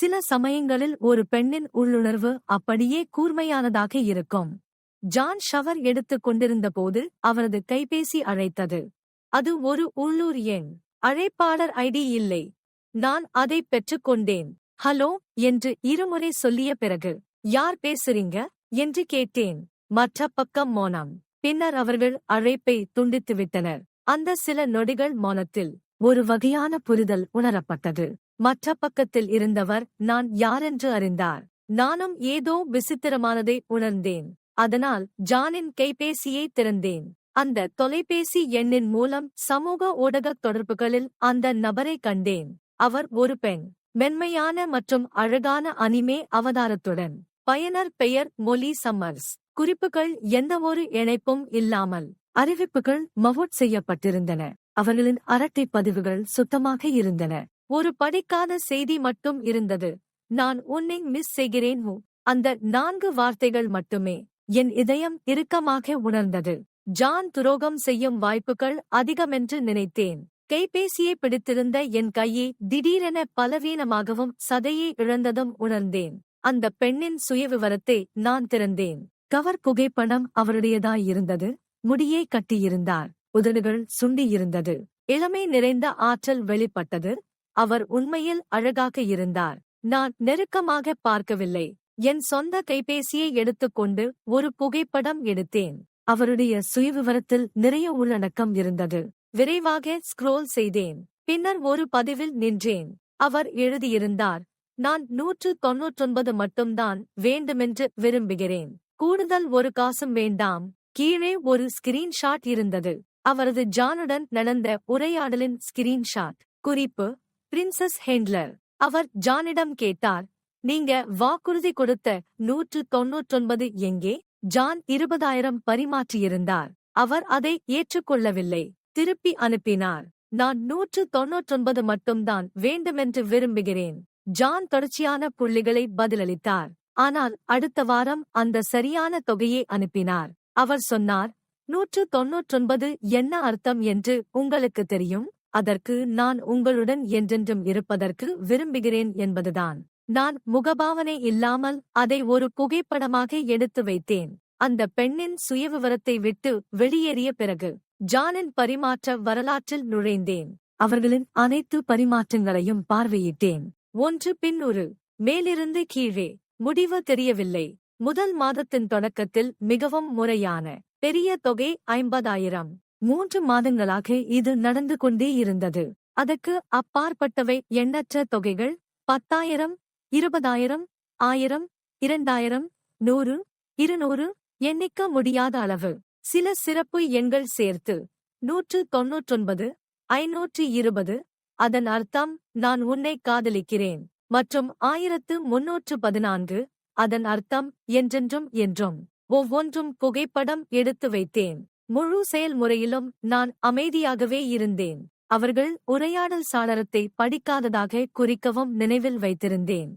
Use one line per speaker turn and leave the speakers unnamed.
சில சமயங்களில் ஒரு பெண்ணின் உள்ளுணர்வு அப்படியே கூர்மையானதாக இருக்கும். ஜான் ஷவர் எடுத்துக் கொண்டிருந்தபோது அவரது கைபேசி அழைத்தது. அது ஒரு உள்ளூர் எண். அழைப்பாளர் ஐடி இல்லை. நான் அதை பெற்றுக்கொண்டேன் ஹலோ என்று இருமுறை சொல்லிய பிறகு யார் பேசுறீங்க? என்று கேட்டேன். மற்ற பக்கம் மோனம். பின்னர் அவர்கள் அழைப்பை துண்டித்துவிட்டனர். அந்த சில நொடிகள் மௌனத்தில் ஒரு வகையான புரிதல் உணரப்பட்டது. மற்ற பக்கத்தில் இருந்தவர் நான் யாரென்று அறிந்தார். நானும் ஏதோ விசித்திரமானதை உணர்ந்தேன். அதனால் ஜானின் கைபேசியை திறந்தேன். அந்த தொலைபேசி எண்ணின் மூலம் சமூக ஊடகத் தொடர்புகளில் அந்த நபரை கண்டேன். அவர் ஒரு பெண். மென்மையான மற்றும் அழகான அனிமே அவதாரத்துடன். பயனர் பெயர் மொலி சம்மர்ஸ். குறிப்புகள் எந்தவொரு இணைப்பும் இல்லாமல் அறிவிப்புகள் மவுட் செய்யப்பட்டிருந்தன. அவர்களின் அரட்டை பதிவுகள் சுத்தமாக இருந்தன. ஒரு படிக்காத செய்தி மட்டும் இருந்தது. நான் உன்னை மிஸ் செய்கிறேன் ஹூ அந்த நான்கு வார்த்தைகள் மட்டுமே என் இதயம் இறுக்கமாக உணர்ந்தது. ஜான் துரோகம் செய்யும் வாய்ப்புகள் அதிகமென்று நினைத்தேன். கைபேசியை பிடித்திருந்த என் கையை திடீரென பலவீனமாகவும் சதையை இழந்ததும் உணர்ந்தேன். அந்த பெண்ணின் சுயவிவரத்தை நான் திறந்தேன். கவர் புகைப்படம் அவருடையதாயிருந்தது முடியை கட்டியிருந்தார். உதடுகள் சுண்டியிருந்தது. இளமை நிறைந்த ஆற்றல் வெளிப்பட்டது. அவர் உண்மையில் அழகாக இருந்தார். நான் நெருக்கமாக பார்க்கவில்லை. என் சொந்த கைபேசியை எடுத்துக்கொண்டு ஒரு புகைப்படம் எடுத்தேன். அவருடைய சுயவிவரத்தில் நிறைய உள்ளடக்கம் இருந்தது. விரைவாக ஸ்க்ரோல் செய்தேன். பின்னர் ஒரு பதிவில் நின்றேன். அவர் எழுதியிருந்தார் நான் நூற்று தொன்னூற்றொன்பது மட்டும்தான் வேண்டுமென்று விரும்புகிறேன். கூடுதல் ஒரு காசும் வேண்டாம். கீழே ஒரு ஸ்கிரீன்ஷாட் இருந்தது. அவரது ஜானுடன் நடந்த உரையாடலின் ஸ்கிரீன்ஷாட் குறிப்பு பிரின்சஸ் ஹெண்ட்லர். அவர் ஜானிடம் கேட்டார் நீங்க வாக்குறுதி கொடுத்த நூற்று தொன்னூற்றொன்பது எங்கே? ஜான் இருபதாயிரம் பரிமாற்றியிருந்தார். அவர் அதை ஏற்றுக்கொள்ளவில்லை. திருப்பி அனுப்பினார் நான் நூற்று தொன்னூற்றொன்பது மட்டும்தான் வேண்டுமென்று விரும்புகிறேன். ஜான் தொடர்ச்சியான புள்ளிகளை பதிலளித்தார். ஆனால் அடுத்த வாரம் அந்த சரியான தொகையை அனுப்பினார். அவர் சொன்னார் நூற்று தொன்னூற்றொன்பது என்ன அர்த்தம் என்று உங்களுக்கு தெரியும்? அதற்கு நான் உங்களுடன் என்றென்றும் இருப்பதற்கு விரும்புகிறேன் என்பதுதான். நான் முகபாவனை இல்லாமல் அதை ஒரு புகைப்படமாக எடுத்து வைத்தேன். அந்த பெண்ணின் சுயவிவரத்தை விட்டு வெளியேறிய பிறகு ஜானின் பரிமாற்ற வரலாற்றில் நுழைந்தேன். அவர்களின் அனைத்து பரிமாற்றங்களையும் பார்வையிட்டேன். ஒன்று பின் ஒரு மேலிருந்து கீழே முடிவு தெரியவில்லை. முதல் மாதத்தின் தொடக்கத்தில் மிகவும் முறையான பெரிய தொகை ஐம்பதாயிரம். மூன்று மாதங்களாக இது நடந்து கொண்டே இருந்தது. அதற்கு அப்பாற்பட்டவை எண்ணற்ற தொகைகள் பத்தாயிரம் இருபதாயிரம் ஆயிரம் இரண்டாயிரம் நூறு இருநூறு எண்ணிக்க முடியாத அளவு. சில சிறப்பு எண்கள் சேர்த்து நூற்று தொன்னூற்றொன்பது ஐநூற்று இருபது. அதன் அர்த்தம் நான் உன்னை காதலிக்கிறேன் மற்றும் ஆயிரத்து முன்னூற்று பதினான்கு. அதன் அர்த்தம் என்றென்றும் என்றும் ஒவ்வொன்றும் புகைப்படம் எடுத்து வைத்தேன். முழு செயல்முறையிலும் நான் அமைதியாகவே இருந்தேன். அவர்கள் உரையாடல் சாளரத்தை படிக்காததாக குறிக்கவும் நினைவில் வைத்திருந்தேன்.